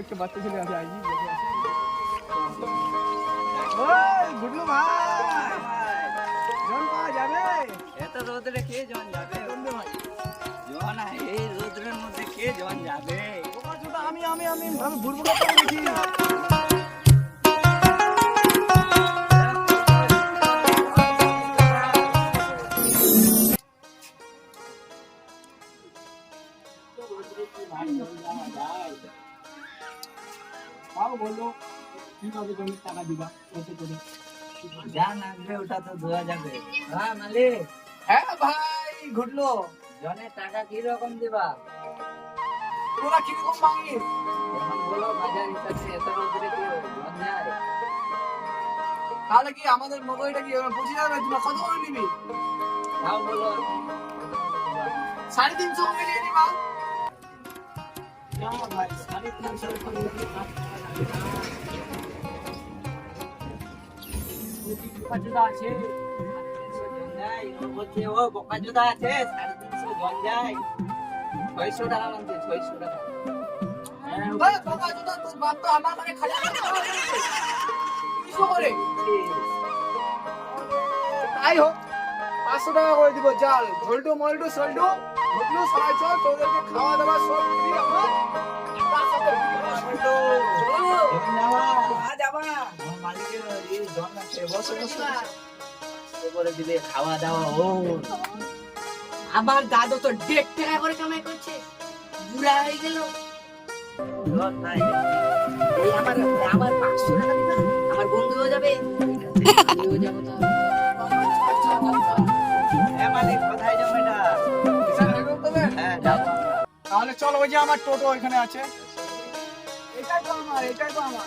একটা বাচ্চা ছেলে আছে আইজি ওই গুডলু ভাই। জন পাওয়া যাবে? এত রোদ্রে কে জন যাবে? বন্ধু ভাই। জন এই রোদ্রের মধ্যে কে জন যাবে? তোমার জুতা আমি আমি আমি আমি বুড়বুড়া করে দেখি তাও বলল কীভাবে জমির টাকা দিবা? কত করে? যা ওটা তো ধোয়া যাবে। হ্যাঁ মালিক? হ্যাঁ ভাই ঘটলো জনের টাকা কি রকম দিবা? তোরা কীরকম মাঙ্গিস এখন বলো বাজার হিসাবে এত রোদ্রে কি জন যায়? তাহলে কি আমাদের মোবাইলটা কি পঁচিশ হাজার তোমরা কত করে নিবি? তাও বলো। সাড়ে তিনশো করে নিবা। ছয়শো টাকা মানছে ছয়শো টাকা তাই হোক, পাঁচশো টাকা করে দিব, জাল। ঝোল্টু মল্টু, সল্টু। ঘুটলু সবাই চল তোদেরকে খাওয়া দাওয়া সব ফ্রি আমার খাওয়া দাওয়া ও আমার দাদু তো দেড় টাকা করে কামাই করছে। বুড়া হয়ে গেল। আমার আমার পাঁচশো টাকা দিবে আমার বন্ধু হয়ে যাবে। যাব তাহলে তাহলে চল ওই যে আমার টোটো ওইখানে আছে এটাই তো আমার এটাই তো আমার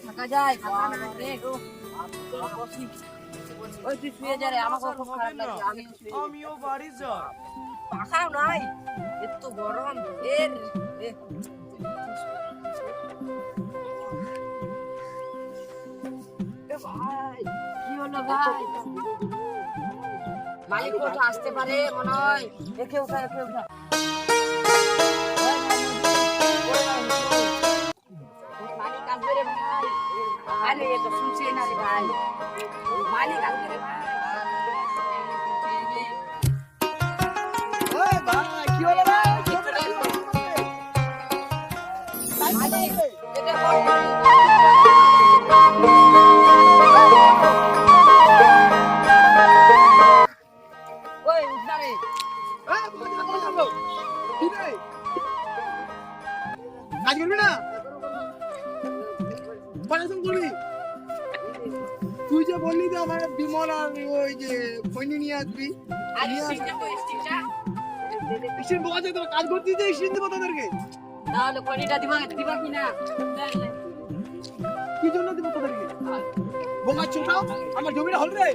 থাকা যায় থাকা না রে ওই তুই শুয়ে যা রে আমাকে খুব খারাপ লাগছে আমি আমিও বাড়ি যাই। পাখা নাই। এত গরম। এর ভাই মালিক আসতে পারে মনে হয়? একে উঠা একে উঠা আরে এ তো শুনছে না রে ভাই মালিক আসবে রে ভাই ভাই কি হলো? মালিক এটা বল পড়াশোনা করবি তুই যে বললি যে আমার বিমল আর ওই যে ফৈনি নিয়ে আসবি আর নিয়ে আসবি। আছে তোরা কাজ করতে যে ইসিন দেবো তোদেরকে। তাহলে কোয়ালিটা দিবা দিবা কি না? কি জন্য দেবো তোদেরকে? বোকা চোটাও আমার জমিটা হল রে।